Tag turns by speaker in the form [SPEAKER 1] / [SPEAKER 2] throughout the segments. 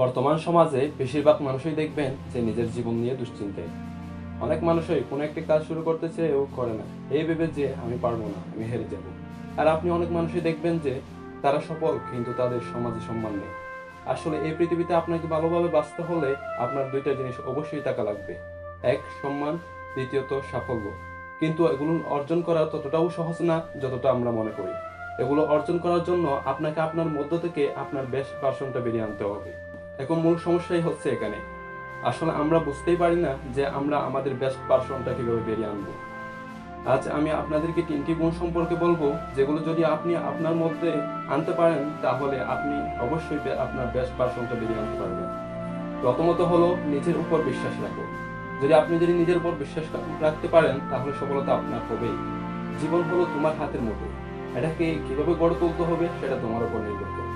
[SPEAKER 1] বর্তমান সমাজে বেশিরভাগ মানুষই দেখবেন যে নিজের জীবন নিয়ে দুশ্চিন্তায় অনেক মানুষই কোনো একটি কাজ শুরু করতে চেয়েও করে না। এই ভেবে যে আমি পারব না, আমি হেরে যাব। আর আপনি অনেক মানুষই দেখবেন যে তারা সফল, কিন্তু তাদের সমাজে সম্মান নেই। আসলে এই পৃথিবীতে আপনাকে ভালোভাবে বাঁচতে হলে আপনার দুইটা জিনিস অবশ্যই টাকা লাগবে। এক, সম্মান, দ্বিতীয়ত সাফল্য। কিন্তু এগুলো অর্জন করা ততটাও সহজ না যতটা আমরা মনে করি। এগুলো অর্জন করার জন্য আপনাকে আপনার মধ্য থেকে আপনার বেশ ভার্সনটা বেরিয়ে আনতে হবে। এখন মূল সমস্যাই হচ্ছে এখানে। আসলে আমরা বুঝতেই পারি না যে আমরা আমাদের বেস্ট পার্সনটা কীভাবে বেরিয়ে আনব। আজ আমি আপনাদেরকে তিনটি গুণ সম্পর্কে বলব, যেগুলো যদি আপনি আপনার মধ্যে আনতে পারেন, তাহলে আপনি অবশ্যই আপনার বেস্ট পার্সনটা বেরিয়ে আনতে পারবেন। প্রথমত হলো নিজের উপর বিশ্বাস রাখো। যদি আপনি যদি নিজের উপর বিশ্বাস রাখতে পারেন, তাহলে সফলতা আপনার হবেই। জীবন হলো তোমার হাতের মতো এটাকে কীভাবে গড়ে তুলতে হবে, সেটা তোমার উপর নির্ভর করে।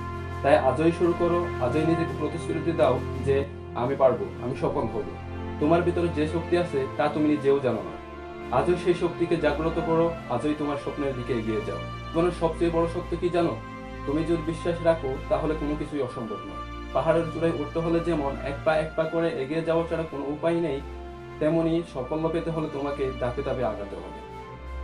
[SPEAKER 1] তাই আজই শুরু করো, আজই নিজেকে প্রতিশ্রুতি দাও যে আমি পারব, আমি সফল হব। তোমার ভিতরে যে শক্তি আছে, তা তুমি নিজেও জানো না। আজই সেই শক্তিকে জাগ্রত করো, আজই তোমার স্বপ্নের দিকে এগিয়ে যাও। তোমার সবচেয়ে বড় শক্তি কি জানো? তুমি যদি বিশ্বাস রাখো, তাহলে কোনো কিছুই অসম্ভব নয়। পাহাড়ের চূড়ায় উঠতে হলে যেমন এক পা এক পা করে এগিয়ে যাওয়া ছাড়া কোনো উপায় নেই, তেমনি সাফল্য পেতে হলে তোমাকে ধাপে ধাপে আগাতে হবে।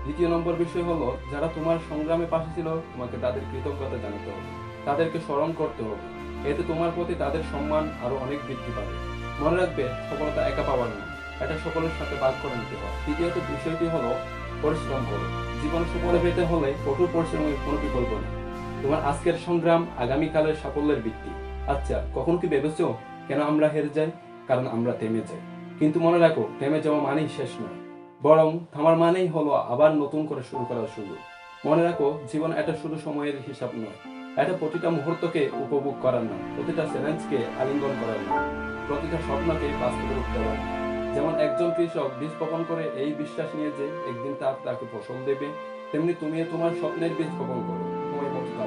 [SPEAKER 1] দ্বিতীয় নম্বর বিষয় হলো, যারা তোমার সংগ্রামে পাশে ছিল, তোমাকে তাদের কৃতজ্ঞতা জানাতে হবে। তাদেরকে স্মরণ করতে হবে। এতে তোমার প্রতি তাদের সম্মান আরও অনেক বৃদ্ধি পাবে। মনে রাখবে, সফলতা একা পাওয়ার না এটা সকলের সাথে ভাগ করে নিতে হয় তৃতীয়ত বিষয়টি হলো পরিশ্রম করো। জীবন সফলে পেতে হলে কঠোর পরিশ্রমের কোনো বিকল্প নেই। তোমার আজকের সংগ্রাম আগামীকালের সাফল্যের ভিত্তি। আচ্ছা কখন কি ভেবেছো? কেন আমরা হেরে যাই? কারণ আমরা থেমে যাই। কিন্তু মনে রাখো, থেমে যাওয়া মানেই শেষ নয়। বরং থামার মানেই হলো আবার নতুন করে শুরু করার সুযোগ। মনে রাখো, জীবন এটা শুধু সময়ের হিসাব নয়। এটা প্রতিটা মুহূর্তকে উপভোগ করার না প্রতিটা চ্যালেঞ্জকে আলিঙ্গন করার না প্রতিটা স্বপ্নকে বাস্তবে রূপ দেওয়ার। যেমন একজন কৃষক বীজ বপন করে এই বিশ্বাস নিয়ে যে একদিন তার তাকে ফসল দেবে, তেমনি তুমি তোমার স্বপ্নের বীজ বপন করো তোমার মতো তা